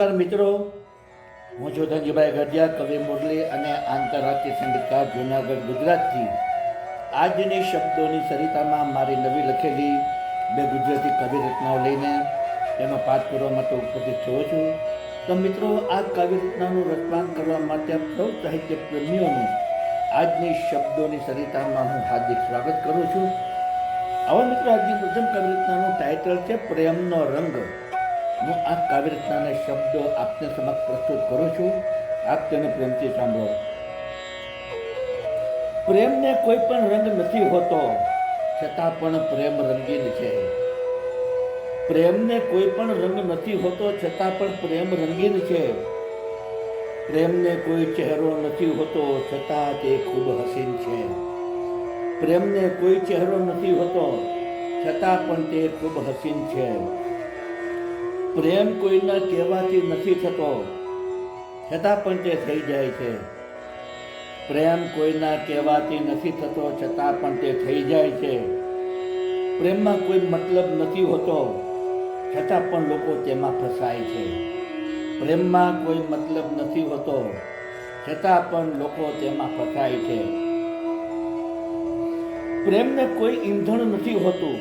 નમસ્કાર મિત્રો. હું છું ધનજીભાઈ ગઢિયા, કવિ મુરલી અને આંતરરાષ્ટ્રીય સંગીતકાર, જૂનાગઢ, ગુજરાતથી. આજની શબ્દોની સરિતામાં મારી નવી લખેલી બે ગુજરાતી કવિ રચનાઓ લઈને તેનો પાઠ કરવા માટે ઉપસ્થિત થયો છું. તો મિત્રો, આ કાવ્ય રચનાનું રચનાન કરવા માટે સૌ સાહિત્ય પ્રેમીઓનું આજની શબ્દોની સરિતામાં હું હાર્દિક સ્વાગત કરું છું. આવા મિત્રો, આજની પ્રથમ કવિ રચનાનું ટાઇટલ છે, પ્રેમનો રંગ. હું આ કાવ્ય રચનાના શબ્દો આપને સમક્ષ પ્રસ્તુત કરું છું. આપ તેને પ્રેમથી સાંભળો. પ્રેમને કોઈ પણ રંગ નથી હોતો, છતાં પણ પ્રેમ રંગીન છે. પ્રેમને કોઈ પણ રંગ નથી હોતો, છતાં પણ પ્રેમ રંગીન છે. પ્રેમને કોઈ ચહેરો નથી હોતો, છતાં તે ખૂબ હસીન છે. પ્રેમને કોઈ ચહેરો નથી હોતો, છતાં પણ તે ખૂબ હસીન છે. પ્રેમ કોઈના કહેવાથી નથી થતો. છતાં પણ તે થઈ જાય છે. પ્રેમ કોઈના કહેવાથી નથી થતો, છતાં પણ તે થઈ જાય છે. પ્રેમમાં કોઈ મતલબ નથી હોતો, છતાં પણ લોકો તેમાં ફસાય છે. પ્રેમમાં કોઈ મતલબ નથી હોતો, છતાં પણ લોકો તેમાં ફસાય છે. પ્રેમને કોઈ ઈંધણ નથી હોતું,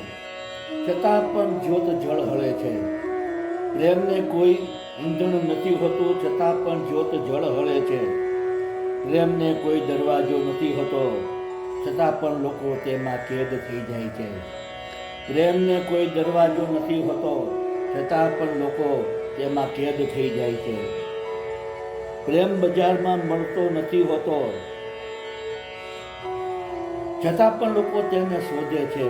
છતાં પણ જ્યોત જળ હળે છે. પ્રેમને કોઈ ઈંધણ નથી હોતું, છતાં પણ જ્યોત જળ હળે છે. પ્રેમને કોઈ દરવાજો નથી હોતો, છતાં પણ લોકો તેમાં કેદ થઈ જાય છે. પ્રેમને કોઈ દરવાજો નથી હોતો, છતાં પણ લોકો તેમાં કેદ થઈ જાય છે. પ્રેમ બજારમાં મળતો નથી હોતો, છતાં પણ લોકો તેને શોધે છે.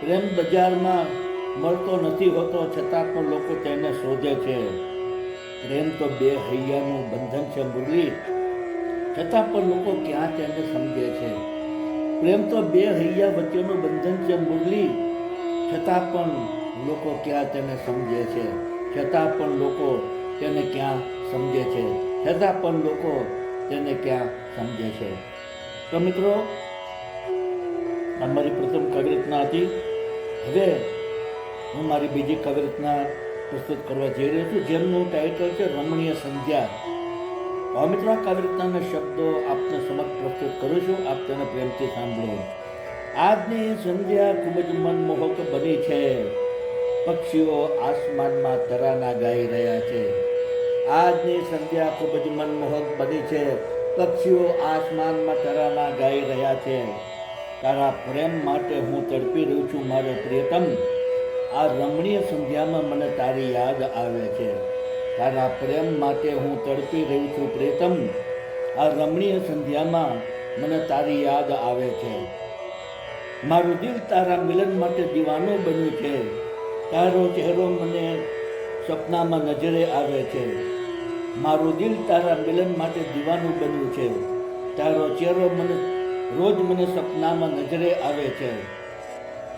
પ્રેમ બજારમાં મળતો નથી હોતો, છતાં પણ લોકો તેને શોધે છે. પ્રેમ તો બે હૈયાનું બંધન છે મુરલી. છતાં પણ લોકો ક્યાં તેને સમજે છે? પ્રેમ તો બે હૈયા વચ્ચેનું બંધન છે મુરલી. છતાં પણ લોકો ક્યાં તેને સમજે છે? છતાં પણ લોકો તેને ક્યાં સમજે છે? છતાં પણ લોકો તેને ક્યાં સમજે છે? તો મિત્રો અમારી પ્રથમ કવિ રચના હતી. હવે હું મારી બીજી કવિ પ્રસ્તુત કરવા જઈ રહ્યો છું, જેમનું ટાઇટલ છે રમણીય સંધ્યા. હવે મિત્રો આ કાવ્ય શબ્દો આપને સમક્ષ પ્રસ્તુત કરું છું, આપ તેને પ્રેમથી સાંભળો. આજની સંધ્યા ખૂબ જ મનમોહક બની છે. પક્ષીઓ આસમાનમાં તરાના ગાઈ રહ્યા છે. આજની સંધ્યા ખૂબ જ મનમોહક બની છે. પક્ષીઓ આસમાનમાં તરાના ગાઈ રહ્યા છે. તારા પ્રેમ માટે હું તડપી રહ્યું છું, મારો પ્રિયતમ. આ રમણીય સંધ્યામાં મને તારી યાદ આવે છે. તારા પ્રેમ માટે હું તડપી રહી છું પ્રેતમ. આ રમણીય સંધ્યામાં મને તારી યાદ આવે છે. મારું દિલ તારા મિલન માટે દીવાનું બન્યું છે. તારો ચહેરો મને સપનામાં નજરે આવે છે. મારું દિલ તારા મિલન માટે દીવાનું બન્યું છે. તારો ચહેરો મને, રોજ મને સપનામાં નજરે આવે છે.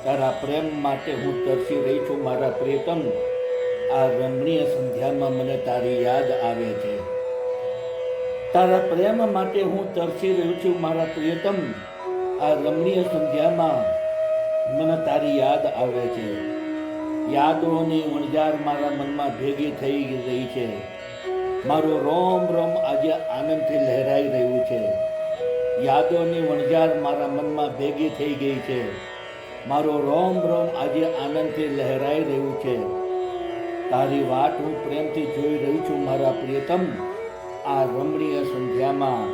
તારા પ્રેમ માટે હું તરસી રહી છું, મારા પ્રિયતમ. આ રમણીય સંધ્યામાં મને તારી યાદ આવે છે. તારા પ્રેમ માટે હું તરસી રહ્યો છું, મારા પ્રિયતમ. આ રમણીય સંધ્યામાં મને તારી યાદ આવે છે. યાદોની વણઝાર મારા મનમાં ભેગી થઈ રહી છે. મારો રોમ રોમ આજે આનંદથી લહેરાઈ રહ્યું છે. યાદોની વણઝાર મારા મનમાં ભેગી થઈ ગઈ છે. મારો રોમ રોમ આજે આનંદથી લહેરાઈ રહ્યું છે. તારી વાત હું પ્રેમથી જોઈ રહી છું, મારા પ્રિયતમ. આ રમણીય સંધ્યામાં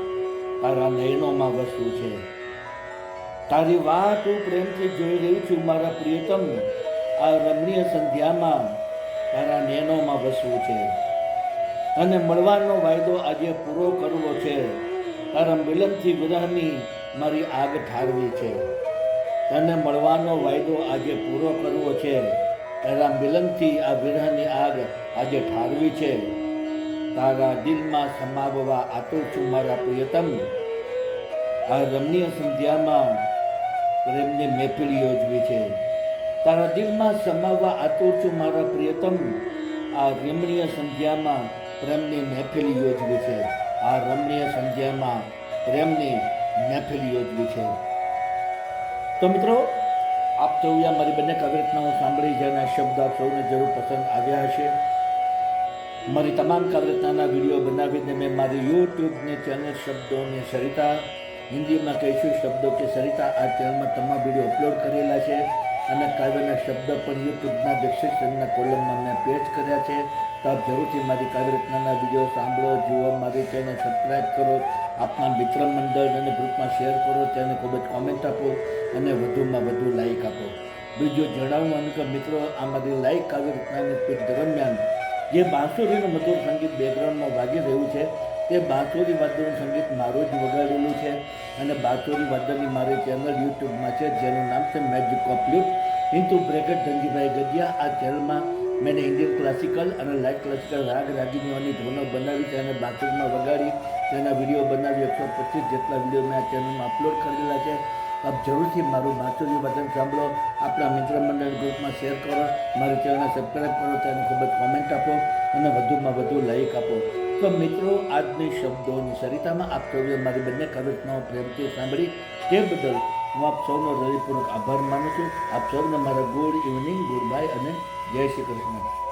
તારા નયનોમાં વસવું છે. તારી વાત હું પ્રેમથી જોઈ રહી છું, મારા પ્રિયતમ. આ રમણીય સંધ્યામાં તારા નયનોમાં વસવું છે. અને મળવાનો વાયદો આજે પૂરો કરવો છે. તારા મિલનથી બધાની મારી આગ ઠારવી છે. તને મળવાનો વાયદો આજે પૂરો કરવો છે. એના મિલનથી આ વિરહની આગ આજે ઠારવી છે. તારા દિલમાં સમાવવા આતુર છું મારા પ્રિયતમ. આ રમણીય સંધ્યામાં પ્રેમની મહેફિલ યોજવી છે. તારા દિલમાં સમાવવા આતુર છું મારા પ્રિયતમ. આ રમણીય સંધ્યામાં પ્રેમની મહેફિલ યોજવી છે. આ રમણીય સંધ્યામાં પ્રેમની મહેફિલ યોજવી છે. તો મિત્રો, આપ સૌએ મારી બંને કવિ રચનાઓ સાંભળી, જેના શબ્દ આપ સૌને જરૂર પસંદ આવ્યા હશે. મારી તમામ કાવ્યતાના વીડિયો બનાવીને મેં મારી યુટ્યુબની ચેનલ શબ્દોની સરિતા, હિન્દીમાં કહીશું શબ્દો કે સરિતા, આ ચેનલમાં તમામ વીડિયો અપલોડ કરેલા છે અને કાવ્યના શબ્દ પણ યુટ્યુબના ડિસ્ક્રિપ્શનના કોલમમાં મેં પેજ કર્યા છે. તો આપ જરૂરથી મારી કાવ્યરત્નાના વીડિયો સાંભળો, જુઓ, મારી ચેનલ સબસ્ક્રાઈબ કરો. આપના મિત્ર મંડળ અને ગ્રુપમાં શેર કરો, તેને ખૂબ જ કોમેન્ટ આપો અને વધુમાં વધુ લાઈક આપો. બીજું જણાવવાનું કે મિત્રો આ મારી લાઈક કાવ્યરત્નાની પીઠ દરમિયાન જે બાંસુરીનું મધુર સંગીત બેકગ્રાઉન્ડમાં વાગી રહ્યું છે, તે બાંસુરી વાદ્યનું સંગીત મારું જ વગાડેલું છે અને બાંસુરી વાદ્યની મારી ચેનલ યુટ્યુબમાં છે, જેનું નામ છે magic of lute into bracket Dhanjibhai Gajiya આ ચેનલમાં મેં ઇન્ડિયન ક્લાસિકલ અને લાઇટ ક્લાસિકલ રાગ રાગીનીઓની ધોનો બનાવી અને બાથરૂમમાં વગાડી તેના વીડિયો બનાવી એકસો પચીસ જેટલા વીડિયો મેં આ ચેનલમાં અપલોડ કરેલા છે. આપ જરૂરથી મારું બાથરૂમની વચન સાંભળો. આપણા મિત્ર મંડળ ગ્રુપમાં શેર કરો. મારી ચેનલને સબસ્ક્રાઈબ કરો તેને ખૂબ જ કોમેન્ટ આપો અને વધુમાં વધુ લાઈક આપો. તો મિત્રો, આજની શબ્દોની સરિતામાં આપ સૌએ મારી બંને કવિતાઓ પ્રેમથી સાંભળી. તે બદલ હું આપ સૌનો હૃદયપૂર્વક આભાર માનું છું. આપ સૌને મારા ગુડ ઇવનિંગ, ગુડ બાય અને જય શ્રી કૃષ્ણ